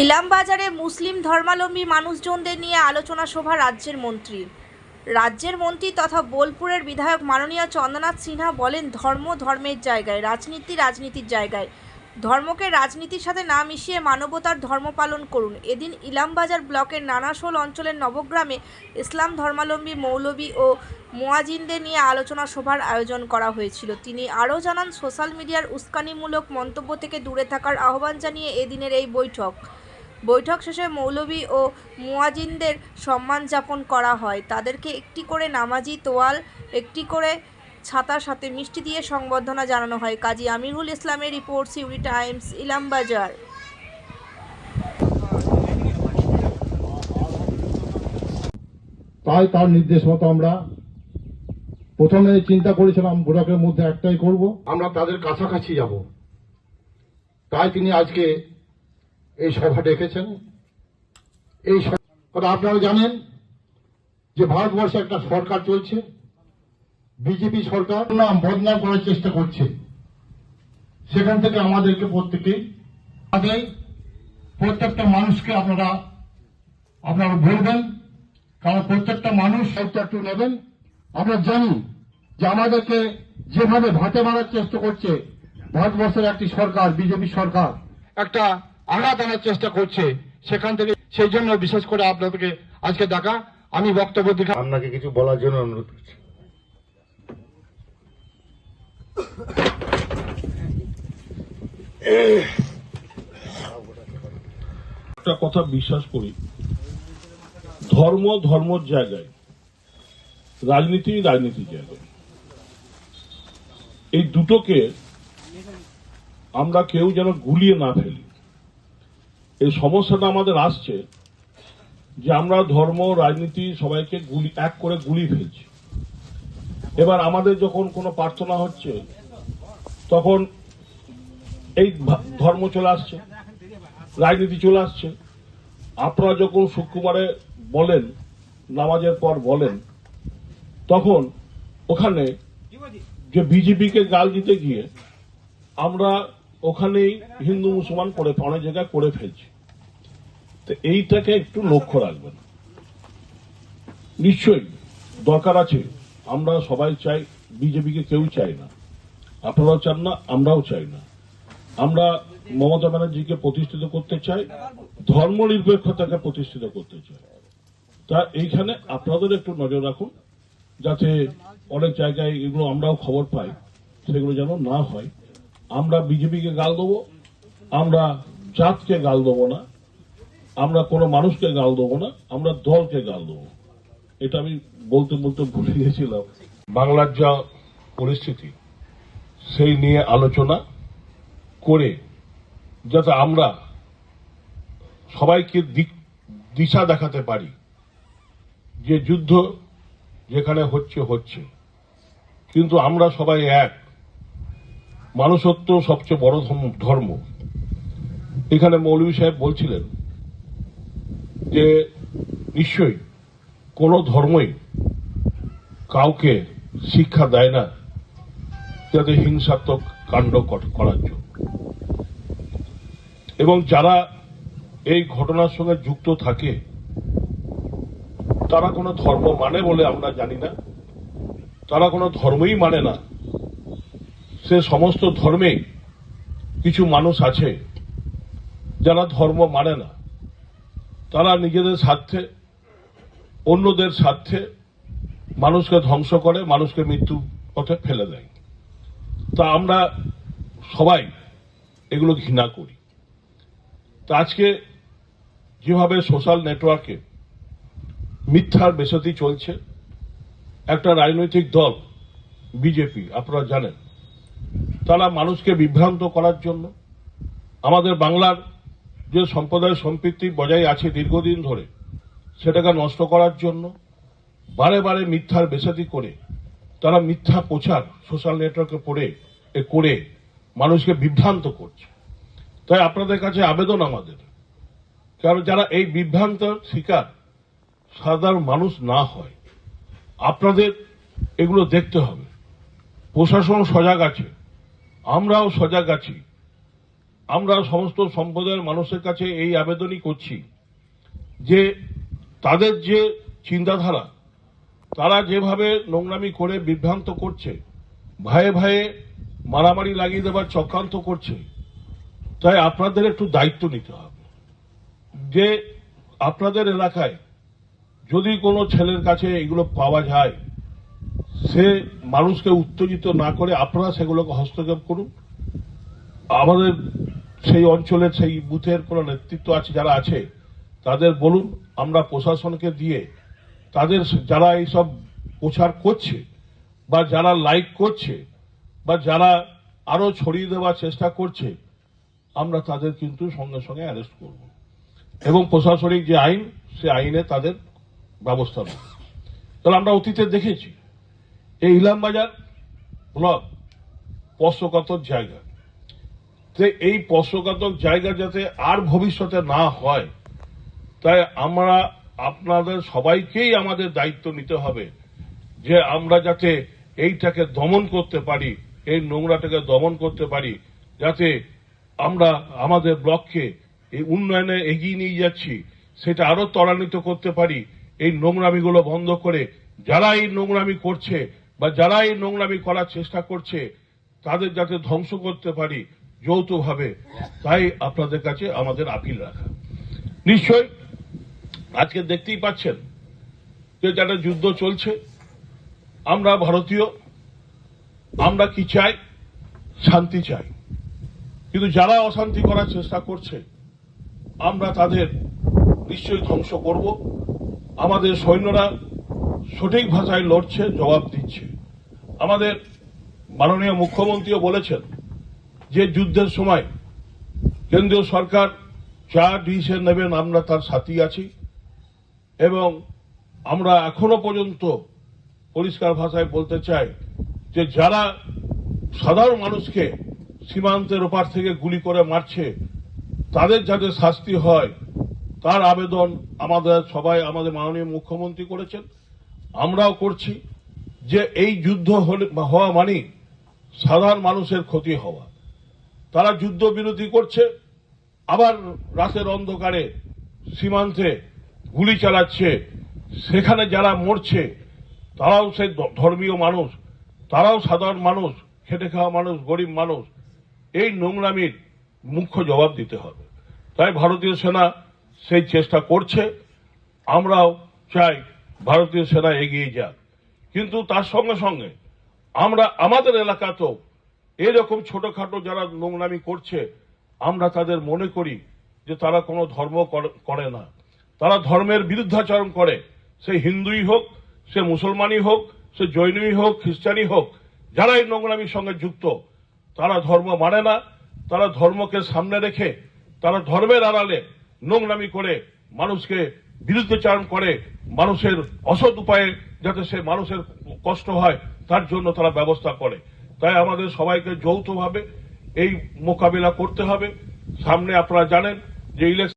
ইলামবাজারে মুসলিম ধর্মাবলম্বী মানুষজনদের নিয়ে আলোচনা সভা রাজ্যের মন্ত্রীর রাজ্যের মন্ত্রী তথা বোলপুরের বিধায়ক মাননীয় চন্দ্রনাথ সিনহা বলেন, ধর্ম ধর্মের জায়গায়, রাজনীতি রাজনীতির জায়গায়। ধর্মকে রাজনীতির সাথে না মিশিয়ে মানবতার ধর্ম পালন করুন। এদিন ইলামবাজার ব্লকের নানাশোল অঞ্চলের নবগ্রামে ইসলাম ধর্মাবলম্বী মৌলবী ও মোয়াজিনদের নিয়ে আলোচনা সভার আয়োজন করা হয়েছিল। তিনি আরও জানান, সোশ্যাল মিডিয়ার উস্কানিমূলক মন্তব্য থেকে দূরে থাকার আহ্বান জানিয়ে এদিনের এই বৈঠক বৈঠক শেষে মৌলবী ও মুয়াজিনদের সম্মান যাপন করা হয়। তাদেরকে একটি করে নামাজি তোয়াল একটি করে ছাতার সাথে মিষ্টি দিয়ে সংবর্ধনা জানানো হয়। কাজী আমিরুল ইসলামের রিপোর্ট সিউরি টাইমস ইলামবাজার। তাই তার নির্দেশ মতো আমরা প্রথমে চিন্তা করেছিলাম ব্লকের মধ্যে একটাই করব। আমরা তাদের কাছাকাছি যাব। তাই তিনি আজকে এই সভা ডেকেছেন। এই আপনারা জানেন যে ভারতবর্ষে একটা সরকার চলছে, বিজেপি সরকার নাম বদনাম করার চেষ্টা করছে। সেখান থেকে আমাদেরকে প্রত্যেকেই আগে প্রত্যেকটা মানুষকে আপনারা আপনারা বলবেন, কারণ প্রত্যেকটা মানুষ দায়িত্ব একটু নেবেন। আমরা জানি যে আমাদেরকে যেভাবে ভাতে মারার চেষ্টা করছে, ভারতবর্ষের একটি সরকার, বিজেপি সরকার, একটা আঘাত আনার চেষ্টা করছে সেখান থেকে সেই জন্য বিশেষ করে আপনাদেরকে আজকে ডাকা আমি বক্তব্য দিকে আপনাকে কিছু বলার জন্য অনুরোধ করছি। একটা কথা বিশ্বাস করি। ধর্ম ধর্মর জায়গায় রাজনীতি রাজনীতির জায়গায়। এই দুটোকে আমরা কেউ যেন গুলিয়ে না ফেলি। এই সমস্যাটা আমাদের আসছে যে আমরা ধর্ম, রাজনীতি সবাইকে গুলি, এক করে গুলি ফেলছি। এবার আমাদের যখন কোনো প্রার্থনা হচ্ছে, তখন এই ধর্ম চলে আসছে, রাজনীতি চলে আসছে। আপনারা যখন শুক্রবারে বলেন, নামাজের পর বলেন, তখন ওখানে যে বিজেপিকে গাল দিতে গিয়ে আমরা ওখানেই হিন্দু মুসলমান করে, অনেক জায়গায় করে ফেলছি। তো এইটাকে একটু লক্ষ্য রাখবেন। নিশ্চয়ই দরকার আছে। আমরা সবাই চাই, বিজেপিকে কেউ চাই না। আপনারাও চান না, আমরাও চাই না। আমরা মমতা ব্যানার্জিকে প্রতিষ্ঠিত করতে চাই ধর্ম নিরপেক্ষতাকে প্রতিষ্ঠিত করতে চাই। তা এইখানে আপনাদের একটু নজর রাখুন, যাতে অনেক জায়গায় এগুলো আমরাও খবর পাই, সেগুলো যেন না হয়। আমরা বিজেপিকে গাল দেবো, আমরা জাতকে গাল দেবো না। আমরা কোনো মানুষকে গাল দেবো না, আমরা দলকে গাল দেবো। এটা আমি বলতে বলতে ভুলে গেছিলাম। বাংলার যা পরিস্থিতি, সেই নিয়ে আলোচনা করে যাতে আমরা সবাইকে দিক- দিশা দেখাতে পারি যে যুদ্ধ যেখানে হচ্ছে হচ্ছে। কিন্তু আমরা সবাই এক। মানুষত্ব সবচেয়ে বড় ধর্ম- এখানে মৌলভী সাহেব বলছিলেন যে নিশ্চয়ই কোনো ধর্মই কাউকে শিক্ষা দেয় না যাতে হিংসাত্মক কাণ্ড করার জন্য। এবং যারা এই ঘটনার সঙ্গে যুক্ত থাকে, তারা কোনো ধর্ম মানে বলে আমরা জানি না। তারা কোনো ধর্মই মানে না। সে সমস্ত ধর্মে কিছু মানুষ আছে যারা ধর্ম মানে না। তারা নিজেদের স্বার্থে, অন্যদের স্বার্থে মানুষকে ধ্বংস করে, মানুষকে মৃত্যু পথে ফেলে দেয়। তা আমরা সবাই এগুলো ঘৃণা করি। তা আজকে যেভাবে সোশ্যাল নেটওয়ার্কে মিথ্যার বেসতি চলছে, একটা রাজনৈতিক দল, বিজেপি, আপনারা জানেন, তারা মানুষকে বিভ্রান্ত করার জন্য আমাদের বাংলার যে সম্প্রদায় সম্পৃক্তি বজায় আছে দীর্ঘদিন ধরে, সেটাকে নষ্ট করার জন্য বারে বারে মিথ্যার বেসাতি করে, তারা মিথ্যা প্রচার সোশ্যাল নেটওয়ার্কে পড়ে, এ করে মানুষকে বিভ্রান্ত করছে। তাই আপনাদের কাছে আবেদন আমাদের, কারণ যারা এই বিভ্রান্ত শিকার, সাধারণ মানুষ না হয়, আপনাদের এগুলো দেখতে হবে। প্রশাসন সজাগ আছে, আমরাও সজাগ আছি। আমরা সমস্ত সম্প্রদায়ের মানুষের কাছে এই আবেদনই করছি যে তাদের যে চিন্তাধারা, তারা যেভাবে নোংরামি করে বিভ্রান্ত করছে ভাইয়ে ভাইয়ে মারামারি লাগিয়ে দেবার চক্রান্ত করছে, তাই আপনাদের একটু দায়িত্ব নিতে হবে। যে আপনাদের এলাকায় যদি কোনো ছেলের কাছে এগুলো পাওয়া যায়, সে মানুষকে উত্তেজিত না করে আপনারা সেগুলোকে হস্তক্ষেপ করুন। আমাদের সেই অঞ্চলের সেই বুথের কোনো নেতৃত্ব আছে, যারা আছে, তাদের বলুন, আমরা প্রশাসনকে দিয়ে তাদের যারা এইসব প্রচার করছে বা যারা লাইক করছে বা যারা আরও ছড়িয়ে দেওয়ার চেষ্টা করছে, আমরা তাদের কিন্তু সঙ্গে সঙ্গে অ্যারেস্ট করব। এবং প্রশাসনিক যে আইন, সে আইনে তাদের ব্যবস্থা নেব। তাহলে আমরা অতীতে দেখেছি, এই ইলামবাজার ব্লক স্পর্শকাতর জায়গা। তো এই স্পর্শকাতর জায়গা যাতে আর ভবিষ্যতে না হয়, তাই আমরা আপনাদের সবাইকেই আমাদের দায়িত্ব নিতে হবে যে আমরা যাতে এইটাকে দমন করতে পারি, এই নোংরাটাকে দমন করতে পারি, যাতে আমরা আমাদের ব্লককে এই উন্নয়নে এগিয়ে নিয়ে যাচ্ছি, সেটা আরও ত্বরান্বিত করতে পারি, এই নোংরামিগুলো বন্ধ করে যারা এই নোংরামি করছে বা যারা এই নোংরামি করার চেষ্টা করছে, তাদের যাতে ধ্বংস করতে পারি যৌথভাবে। তাই আপনাদের কাছে আমাদের আপিল রাখা। নিশ্চয় আজকে দেখতেই পাচ্ছেন যে যারা যুদ্ধ চলছে, আমরা ভারতীয়, আমরা কি চাই? শান্তি চাই। কিন্তু যারা অশান্তি করার চেষ্টা করছে, আমরা তাদের নিশ্চয়ই ধ্বংস করব। আমাদের সৈন্যরা সঠিক ভাষায় লড়ছে, জবাব দিচ্ছে। আমাদের মাননীয় মুখ্যমন্ত্রীও বলেছেন যে যুদ্ধের সময় কেন্দ্রীয় সরকার যা ডিসিশন নেবেন, আমরা তার সাথী আছি। এবং আমরা এখনও পর্যন্ত পরিষ্কার ভাষায় বলতে চাই যে যারা সাধারণ মানুষকে সীমান্তের ওপার থেকে গুলি করে মারছে, তাদের যাতে শাস্তি হয়, তার আবেদন আমাদের সবাই, আমাদের মাননীয় মুখ্যমন্ত্রী করেছেন। আমরাও করছি যে এই যুদ্ধ হওয়া মানে সাধারণ মানুষের ক্ষতি হওয়া। তারা যুদ্ধ বিরতি করছে, আবার রাতের অন্ধকারে সীমান্তে গুলি চালাচ্ছে। সেখানে যারা মরছে, তারাও দ- ধর্মীয় মানুষ, তারাও সাধারণ মানুষ, খেটে খাওয়া মানুষ, গরিব মানুষ। এই নোংরামির মুখ্য জবাব দিতে হবে। তাই ভারতীয় সেনা সেই চেষ্টা করছে। আমরাও চাই ভারতীয় সেনা এগিয়ে যাক। কিন্তু তার সঙ্গে সঙ্গে আমরা, আমাদের এলাকাতেও এরকম ছোটখাটো যারা নোংরামি করছে, আমরা তাদের মনে করি যে তারা কোনো ধর্ম করে- না। তারা ধর্মের বিরুদ্ধাচরণ করে। সে হিন্দুই হোক, সে মুসলমানই হোক, সে জৈনই হোক, খ্রিস্টানই হোক, যারা এই নোংরামির সঙ্গে যুক্ত, তারা ধর্ম মানে না। তারা ধর্মকে সামনে রেখে, তারা ধর্মের আড়ালে নোংরামি করে মানুষকে বিরুদ্ধাচারণ করে, মানুষের অসৎ উপায়ে যাতে সে মানুষের কষ্ট হয়, তার জন্য তারা ব্যবস্থা করে। তাই আমাদের সবাইকে যৌথভাবে এই মোকাবিলা করতে হবে। সামনে আপনারা জানেন যে ইলেকশন